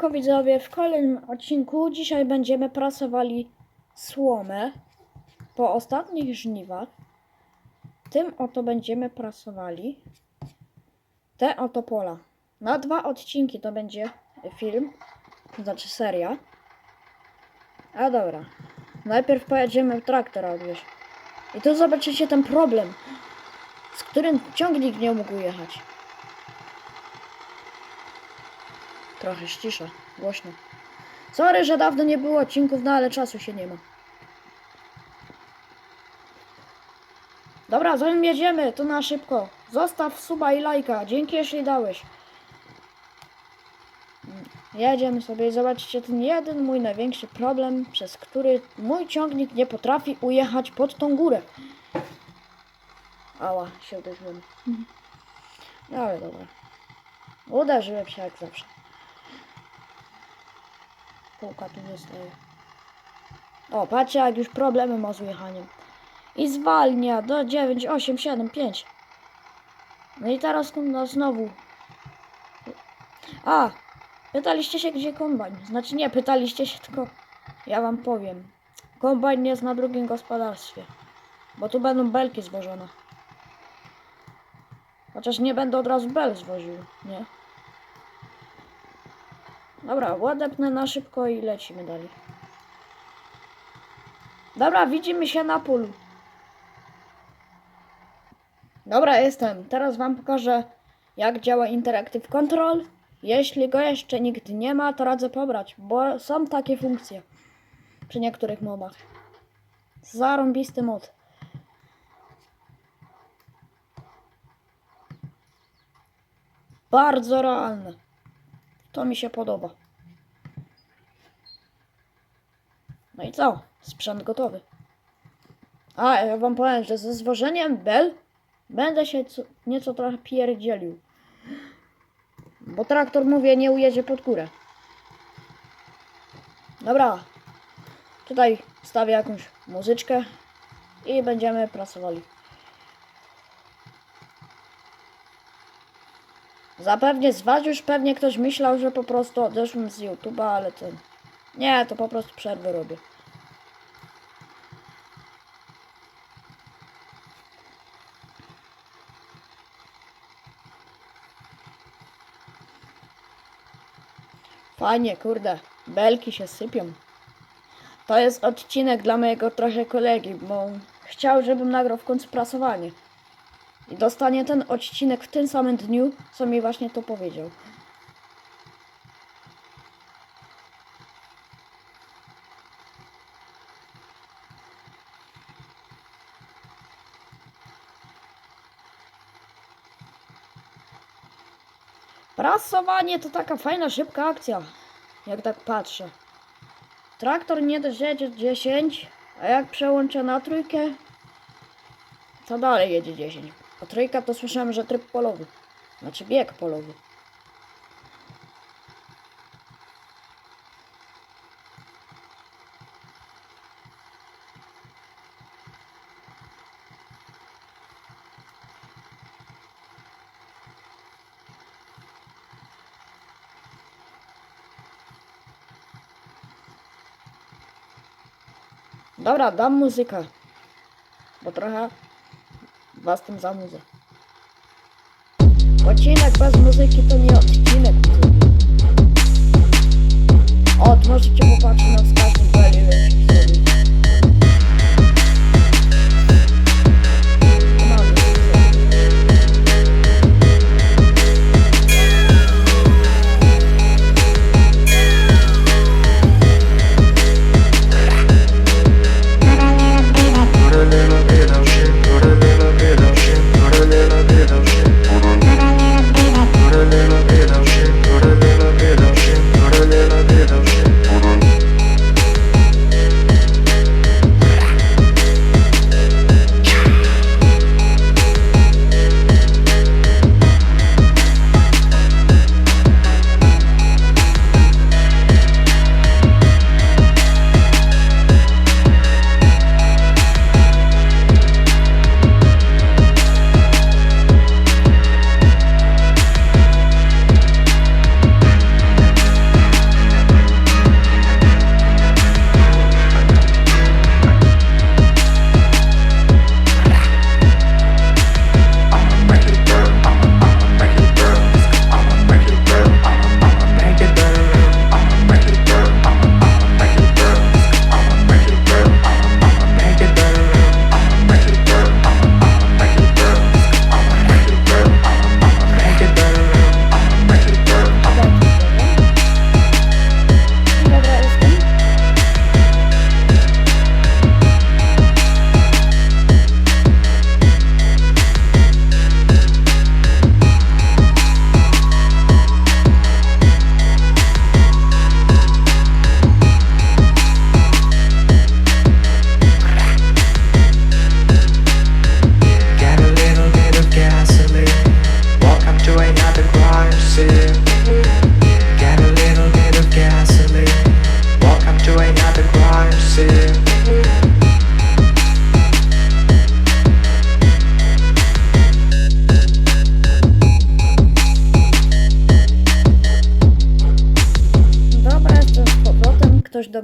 Siemanko widzowie, w kolejnym odcinku dzisiaj będziemy prasowali słomę po ostatnich żniwach. Tym oto będziemy prasowali te oto pola. Na dwa odcinki to będzie film, to znaczy seria. A dobra, najpierw pojedziemy traktor odwieźć. I tu zobaczycie ten problem, z którym ciągnik nie mógł jechać. Trochę ścisza, głośno. Sorry, że dawno nie było odcinków, no ale czasu się nie ma. Dobra, zanim jedziemy, to na szybko. Zostaw suba i lajka. Dzięki, jeśli dałeś. Jedziemy sobie i zobaczcie ten jeden mój największy problem, przez który mój ciągnik nie potrafi ujechać pod tą górę. Ała, się uderzyłem. No ale dobra. Uderzyłem się jak zawsze. Półka tu nie stoi. O, patrzcie jak już problemy ma z ujechaniem. I zwalnia do 9, 8, 7, 5. No i teraz no, znowu. A, pytaliście się gdzie kombajn. Znaczy nie, pytaliście się, tylko ja wam powiem. Kombajn jest na drugim gospodarstwie. Bo tu będą belki zwożone. Chociaż nie będę od razu bel zwoził, nie? Dobra, ładepnę na szybko i lecimy dalej. Dobra, widzimy się na polu. Dobra, jestem. Teraz wam pokażę, jak działa Interactive Control. Jeśli go jeszcze nikt nie ma, to radzę pobrać, bo są takie funkcje przy niektórych modach. Zarąbisty mod. Bardzo realne. To mi się podoba. No i co? Sprzęt gotowy. A, ja wam powiem, że ze zwożeniem bel będę się co, nieco trochę pierdzielił. Bo traktor, mówię, nie ujedzie pod górę. Dobra. Tutaj stawię jakąś muzyczkę i będziemy pracowali. Zapewnie z was już pewnie ktoś myślał, że po prostu odeszłem z YouTube'a, ale to... Nie, to po prostu przerwy robię. Fajnie, kurde. Belki się sypią. To jest odcinek dla mojego trochę kolegi, bo chciał, żebym nagrał w końcu prasowanie. Dostanie ten odcinek w tym samym dniu, co mi właśnie to powiedział. Prasowanie to taka fajna, szybka akcja. Jak tak patrzę. Traktor nie dość jedzie 10, a jak przełączę na trójkę, to dalej jedzie 10. A trójka to słyszałem, że tryb polowy. Znaczy bieg polowy. Dobra, dam muzykę. Bo trochę was tym zanudzę. Odcinek bez muzyki to nie odcinek. O, tu możecie popatrzeć na wskaznik Beli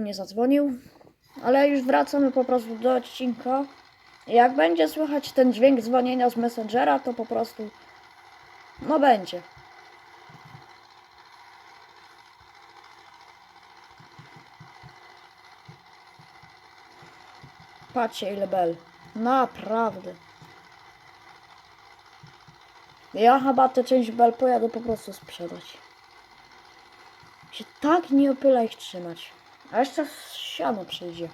mnie zadzwonił, ale już wracamy po prostu do odcinka. Jak będzie słychać ten dźwięk dzwonienia z Messengera, to po prostu no będzie. Patrzcie ile bel. Naprawdę. Ja chyba tę część bel pojadę po prostu sprzedać. Się tak nie opyla ich trzymać. A jeszcze siano przyjdzie.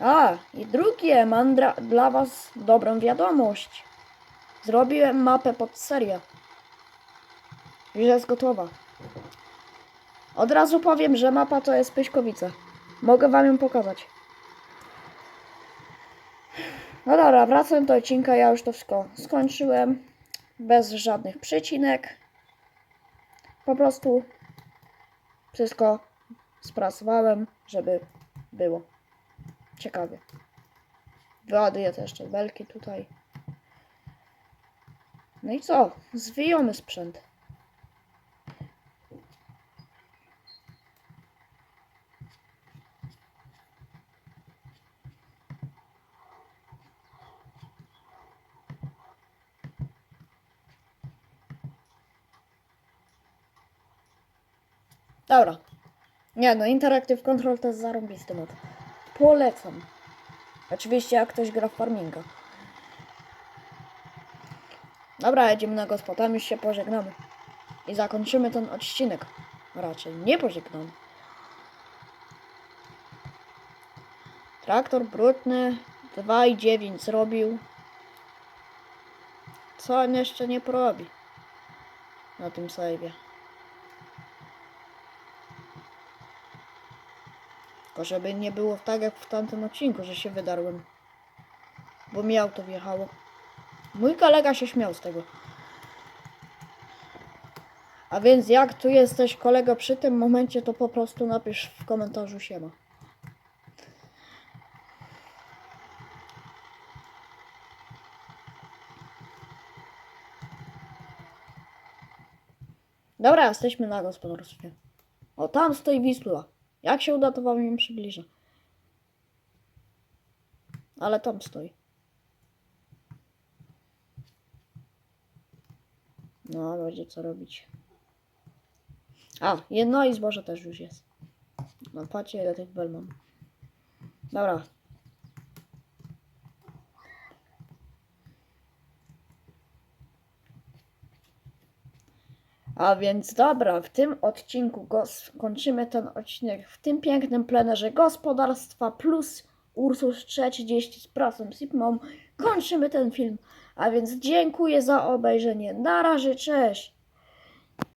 A, i drugie, mam dla was dobrą wiadomość. Zrobiłem mapę pod serię. Już jest gotowa. Od razu powiem, że mapa to jest Pyśkowice. Mogę wam ją pokazać. No dobra, wracam do odcinka. Ja już to wszystko skończyłem. Bez żadnych przycinek. Po prostu wszystko sprasowałem, żeby było ciekawie. Wyładuję też jeszcze belki tutaj. No i co? Zwijamy sprzęt. Dobra. Nie no, Interactive Control to jest zarąbisty mod. Polecam. Oczywiście jak ktoś gra w farminga. Dobra, jedziemy na gospo, tam już się pożegnamy. I zakończymy ten odcinek. Raczej nie pożegnamy. Traktor brudny 2,9 zrobił. Co on jeszcze nie porobi na tym save'ie. Tylko żeby nie było tak jak w tamtym odcinku, że się wydarłem. Bo mi auto wjechało. Mój kolega się śmiał z tego. A więc jak tu jesteś kolego przy tym momencie, to po prostu napisz w komentarzu siema. Dobra, jesteśmy na gospodarstwie. O, tam stoi Wisła. Jak się uda, to wam ją przybliżę. Ale tam stoi. No, będzie co robić. A, jedno i zboże też już jest. No, patrzcie, ile tych bel mam. Dobra. A więc dobra, w tym odcinku kończymy ten odcinek w tym pięknym plenerze gospodarstwa plus Ursus 30 z prasą Sipmą. Kończymy ten film. A więc dziękuję za obejrzenie. Na razie, cześć!